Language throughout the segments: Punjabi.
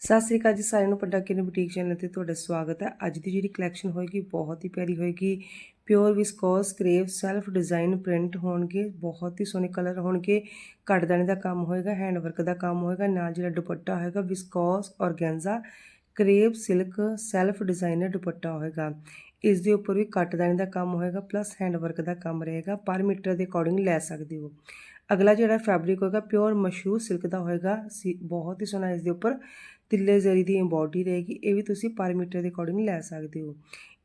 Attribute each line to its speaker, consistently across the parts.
Speaker 1: ਸਤਿ ਸ੍ਰੀ ਅਕਾਲ ਜੀ ਸਾਰਿਆਂ ਨੂੰ ਪੱਡਾ ਕਿਨ ਬੁਟੀਕ ਚੈਨਲ ਤੇ ਤੁਹਾਡਾ ਸਵਾਗਤ ਹੈ। ਅੱਜ ਦੀ ਜਿਹੜੀ ਕਲੈਕਸ਼ਨ ਹੋਏਗੀ ਬਹੁਤ ਹੀ ਪਿਆਰੀ ਹੋਏਗੀ। Pure viscose crepe self design print ਹੋਣਗੇ, ਬਹੁਤ ਹੀ ਸੋਹਣੇ ਕਲਰ ਹੋਣਗੇ। ਕੱਟਦਾਣੇ ਦਾ ਕੰਮ ਹੋਏਗਾ ਹੈਂਡ ਵਰਕ ਦਾ ਕੰਮ ਹੋਏਗਾ, ਨਾਲ ਜਿਹੜਾ ਦੁਪੱਟਾ ਹੋਏਗਾ viscose organza crepe silk self designer dupatta ਹੋਏਗਾ। ਇਸ ਦੇ ਉੱਪਰ ਵੀ ਕੱਟਦਾਣੇ ਦਾ ਕੰਮ ਹੋਏਗਾ ਪਲੱਸ ਹੈਂਡ ਵਰਕ ਦਾ ਕੰਮ ਰਹੇਗਾ, ਪਰ ਮੀਟਰ ਦੇ ਅਕੋਰਡਿੰਗ ਲੈ ਸਕਦੇ ਹੋ। ਅਗਲਾ ਜਿਹੜਾ ਫੈਬਰਿਕ ਹੋਏਗਾ ਪਿਓਰ ਮਸ਼ਹੂਰ ਸਿਲਕ ਦਾ ਹੋਏਗਾ, ਸੀ- ਬਹੁਤ ਹੀ ਸੋਹਣਾ ਇਸ ਦੇ ਉੱਪਰ ਤਿੱਲੇ ਜ਼ਰੀ ਦੀ ਐਮਬੋਡੀ ਰਹੇਗੀ, ਇਹ ਵੀ ਤੁਸੀਂ ਪਰ ਮੀਟਰ ਦੇ ਅਕੋਰਡਿੰਗ ਲੈ ਸਕਦੇ ਹੋ।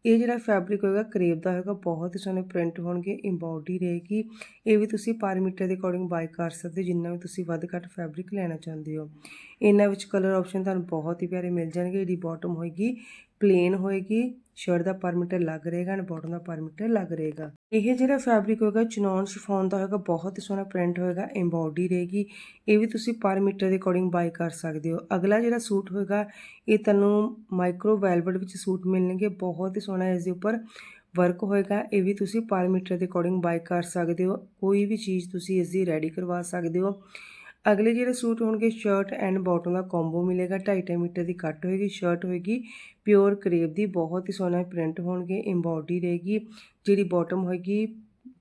Speaker 1: ਇਹ ਜਿਹੜਾ ਫੈਬਰਿਕ ਹੋਏਗਾ, ਕਰੇਪ ਦਾ ਹੋਏਗਾ, ਬਹੁਤ ਹੀ ਸੋਹਣੇ ਪ੍ਰਿੰਟ ਹੋਣਗੇ ਐਮਬੋਡੀ ਰਹੇਗੀ। ਇਹ ਵੀ ਤੁਸੀਂ ਪਰ ਮੀਟਰ ਦੇ ਅਕੋਰਡਿੰਗ ਬਾਈ ਕਰ ਸਕਦੇ ਹੋ, ਜਿੰਨਾ ਵੀ ਤੁਸੀਂ ਵੱਧ ਘੱਟ ਫੈਬਰਿਕ ਲੈਣਾ ਚਾਹੁੰਦੇ ਹੋ। ਇਹਨਾਂ ਵਿੱਚ ਕਲਰ ਆਪਸ਼ਨ ਤੁਹਾਨੂੰ ਬਹੁਤ ਹੀ ਪਿਆਰੇ ਮਿਲ ਜਾਣਗੇ, ਇਹਦੀ ਬਾਟਮ ਹੋਏਗੀ। ਪਲੇਨ ਹੋਏਗੀ ਸ਼ਰਟ ਦਾ ਪਰ ਮੀਟਰ ਲੱਗ ਰਹੇਗਾ ਐਂਡ ਬਾਟਮ ਦਾ ਪਰ ਮੀਟਰ ਲੱਗ ਰਹੇਗਾ। ਇਹ ਜਿਹੜਾ ਫੈਬਰਿਕ ਹੋਏਗਾ ਚਨੌਨ ਸ਼ਿਫੋਨ ਦਾ ਹੋਏਗਾ, ਬਹੁਤ ਹੀ ਸੋਹਣਾ ਪ੍ਰਿੰਟ ਹੋਏਗਾ ਐਮਬੋਡੀ ਰਹੇਗੀ। ਇਹ ਵੀ ਤੁਸੀਂ ਪਰ ਮੀਟਰ ਦੇ ਅਕੋਰਡਿੰਗ ਬਾਈ ਕਰ ਸਕਦੇ ਹੋ। ਅਗਲਾ ਜਿਹੜਾ ਸੂਟ ਹੋਏਗਾ, ਇਹ ਤੁਹਾਨੂੰ ਮਾਈਕਰੋ ਵੈਲਵਟ ਵਿੱਚ ਸੂਟ ਮਿਲਣਗੇ, ਬਹੁਤ ਹੀ ਸੋਹਣਾ ਇਸ ਦੇ ਉੱਪਰ ਵਰਕ ਹੋਏਗਾ। ਇਹ ਵੀ ਤੁਸੀਂ ਪਰ ਮੀਟਰ ਦੇ ਅਕੋਰਡਿੰਗ ਬਾਈ ਕਰ ਸਕਦੇ ਹੋ। ਕੋਈ ਵੀ ਚੀਜ਼ ਤੁਸੀਂ ਇਸ ਦੀ ਰੈਡੀ ਕਰਵਾ ਸਕਦੇ ਹੋ। ਅਗਲੇ ਜਿਹੜੇ ਸੂਟ ਹੋਣਗੇ ਸ਼ਰਟ ਐਂਡ ਬਾਟਮ ਦਾ ਕੰਬੋ ਮਿਲੇਗਾ। 2.5 ਮੀਟਰ ਦੀ ਕੱਟ ਹੋਏਗੀ ਸ਼ਰਟ ਹੋਏਗੀ ਪਿਓਰ ਕਰੇਪ ਦੀ ਬਹੁਤ ਹੀ ਸੋਹਣਾ ਪ੍ਰਿੰਟ ਹੋਣਗੇ ਐਮਬੋਡੀ ਰਹੇਗੀ, ਜਿਹੜੀ ਬਾਟਮ ਹੋਏਗੀ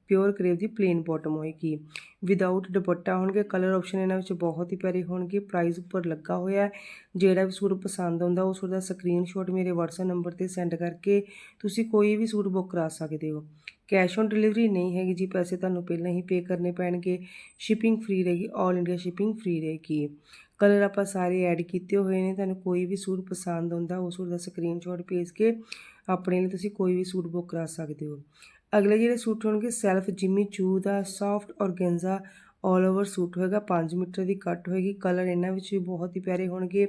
Speaker 1: ਪਿਓਰ ਕਰੇਪ ਦੀ ਪਲੇਨ ਬਾਟਮ ਹੋਏਗੀ। ਵਿਦਆਊਟ ਦੁਪੱਟਾ ਹੋਣਗੇ ਕਲਰ ਆਪਸ਼ਨ ਇਹਨਾਂ ਵਿੱਚ ਬਹੁਤ ਹੀ ਪਿਆਰੇ ਹੋਣਗੇ ਪ੍ਰਾਈਸ ਉੱਪਰ ਲੱਗਾ ਹੋਇਆ ਜਿਹੜਾ ਵੀ ਸੂਟ ਪਸੰਦ ਆਉਂਦਾ, ਉਸ ਸੂਟ ਦਾ ਸਕਰੀਨਸ਼ਾਟ ਮੇਰੇ WhatsApp ਨੰਬਰ ਤੇ ਸੈਂਡ ਕਰਕੇ ਤੁਸੀਂ ਕੋਈ ਵੀ ਸੂਟ ਬੁੱਕ ਕਰਾ ਸਕਦੇ ਹੋ। ਕੈਸ਼ ਔਨ ਡਿਲੀਵਰੀ ਨਹੀਂ ਹੈਗੀ ਜੀ, ਪੈਸੇ ਤੁਹਾਨੂੰ ਪਹਿਲਾਂ ਹੀ ਪੇ ਕਰਨੇ ਪੈਣਗੇ। ਸ਼ਿਪਿੰਗ ਫ੍ਰੀ ਰਹੇਗੀ 올 ਇੰਡੀਆ ਸ਼ਿਪਿੰਗ ਫ੍ਰੀ ਰਹੇਗੀ। ਕਲਰ ਆਪਾਂ ਸਾਰੇ ਐਡ ਕੀਤੇ ਹੋਏ ਨੇ, ਤੁਹਾਨੂੰ ਕੋਈ ਵੀ ਸੂਟ ਪਸੰਦ ਆਉਂਦਾ, ਉਸ ਸੂਟ ਦਾ ਸਕਰੀਨਸ਼ਾਟ ਭੇਜ ਕੇ ਆਪਣੇ ਲਈ ਤੁਸੀਂ ਕੋਈ ਵੀ ਸੂਟ ਬੁੱਕ ਕਰਾ ਸਕਦੇ ਹੋ। ਅਗਲੇ ਜਿਹੜੇ ਸੂਟ ਹੋਣਗੇ ਸੈਲਫ ਜਿਮੀ ਚੂ ਦਾ ਸੌਫਟ ਔਰਗੈਂਜ਼ਾ 올 ਓਵਰ ਸੂਟ ਹੋਏਗਾ 5 ਮੀਟਰ ਦੀ ਕੱਟ ਹੋਏਗੀ ਕਲਰ ਇਹਨਾਂ ਵਿੱਚ ਵੀ ਬਹੁਤ ਹੀ ਪਿਆਰੇ ਹੋਣਗੇ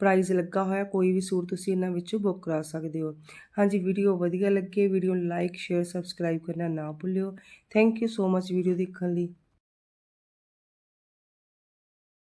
Speaker 1: ਪ੍ਰਾਈਸ ਲੱਗਾ ਹੋਇਆ, ਕੋਈ ਵੀ ਸੂਟ ਤੁਸੀਂ ਇਹਨਾਂ ਵਿੱਚੋਂ ਬੁੱਕ ਕਰਾ ਸਕਦੇ ਹੋ। ਹਾਂਜੀ ਵੀਡੀਓ ਵਧੀਆ ਲੱਗੇ ਵੀਡੀਓ ਨੂੰ ਲਾਈਕ ਸ਼ੇਅਰ ਸਬਸਕ੍ਰਾਈਬ ਕਰਨਾ ਨਾ ਭੁੱਲਿਓ। Thank you so much video ਦੇਖਣ ਲਈ।